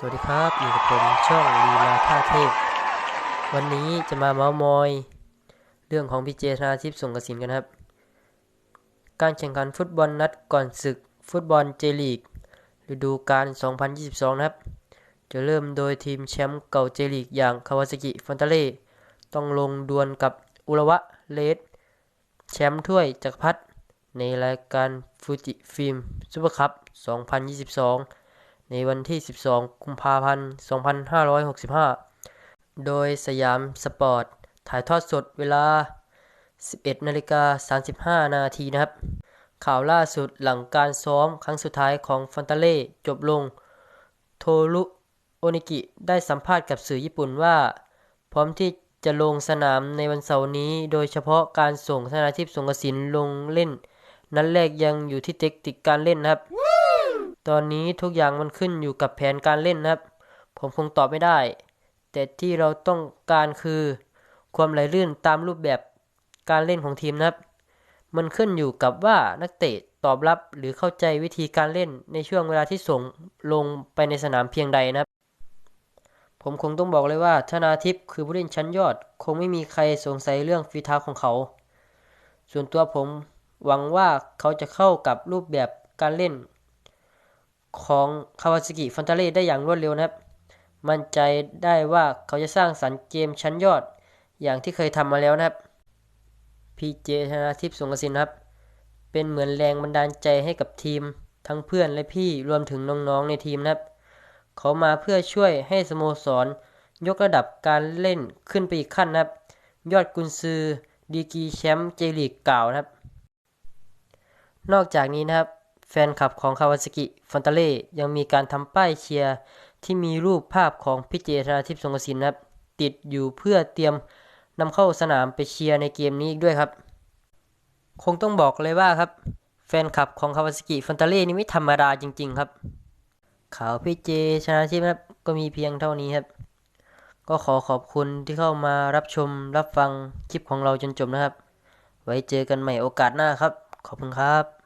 สวัสดีครับอยู่กับผมช่องลีลาท่าเทพ วันนี้จะมาเมาส์มอย เรื่องของพี่เจธนาทิพย์สงกสินกันครับ การแข่งขันฟุตบอลนัดก่อนศึกฟุตบอลเจลีกฤดูกาล 2022 นะครับ จะเริ่มโดยทีมแชมป์เก่าเจลีกอย่างคาวาซากิฟอนตาเล่ต้องลงดวลกับอุระวะเลสแชมป์ถ้วยจักรพรรดิในรายการฟูจิฟิล์มซูเปอร์คัพ 2022 ในวันที่ 12 กุมภาพันธ์ 2565 โดยสยามสปอร์ต ถ่ายทอดสดเวลา 11นาฬิกา35 นาทีนะครับ ข่าวล่าสุดหลังการซ้อมครั้งสุดท้ายของฟันตาเล่จบลง โทรุโอนิกิได้สัมภาษณ์กับสื่อญี่ปุ่นว่า พร้อมที่จะลงสนามในวันเสาร์นี้ โดยเฉพาะการส่งธนาทิพย์สงกสินลงเล่น นัดแรกยังอยู่ที่เทคนิคการเล่นนะครับ ตอนนี้ทุกอย่างมันขึ้นอยู่กับแผนการเล่นนะครับ ผมคงตอบไม่ได้ แต่ที่เราต้องการคือ ความไหลลื่นตามรูปแบบการเล่นของทีมนะครับ มันขึ้นอยู่กับว่านักเตะตอบรับหรือเข้าใจวิธีการเล่นในช่วงเวลาที่ส่งลงไปในสนามเพียงใดนะครับ ผมคงต้องบอกเลยว่าธนาทิพย์คือผู้เล่นชั้นยอด คงไม่มีใครสงสัยเรื่องฝีเท้าของเขา ส่วนตัวผมหวังว่าเขาจะเข้ากับรูปแบบการเล่น ของคาวาซากิฟันตาเล่ได้อย่างรวดเร็วนะครับ มั่นใจได้ว่าเขาจะสร้างสรรค์เกมชั้นยอดอย่างที่เคยทำมาแล้วนะครับพีเจธนาทิพย์สงกสินครับ เป็นเหมือนแรงบันดาลใจให้กับทีม ทั้งเพื่อนและพี่รวมถึงน้องๆในทีมนะครับ เขามาเพื่อช่วยให้สโมสร ยกระดับการเล่นขึ้นไปอีกขั้นนะครับ ยอดกุนซือดีกีแชมป์เจลีกกล่าวนะครับ นอกจากนี้นะครับ แฟนคลับของคาวาซากิฟอนตาเล่ยังมีการทำป้ายเชียร์ที่มีรูปภาพของพี่เจธนาทิพย์สงกสินนะครับ ติดอยู่เพื่อเตรียมนำเข้าสนามไปเชียร์ในเกมนี้อีกด้วยครับ คงต้องบอกเลยว่าครับ แฟนคลับของคาวาซากิฟอนตาเล่นี่ไม่ธรรมดาจริง ๆ ครับ ข่าวพี่เจชนาทิพย์ครับก็มีเพียงเท่านี้ครับ ก็ขอขอบคุณที่เข้ามารับชมรับฟังคลิปของเราจนจบนะครับ ไว้เจอกันใหม่โอกาสหน้าครับ ขอบคุณครับ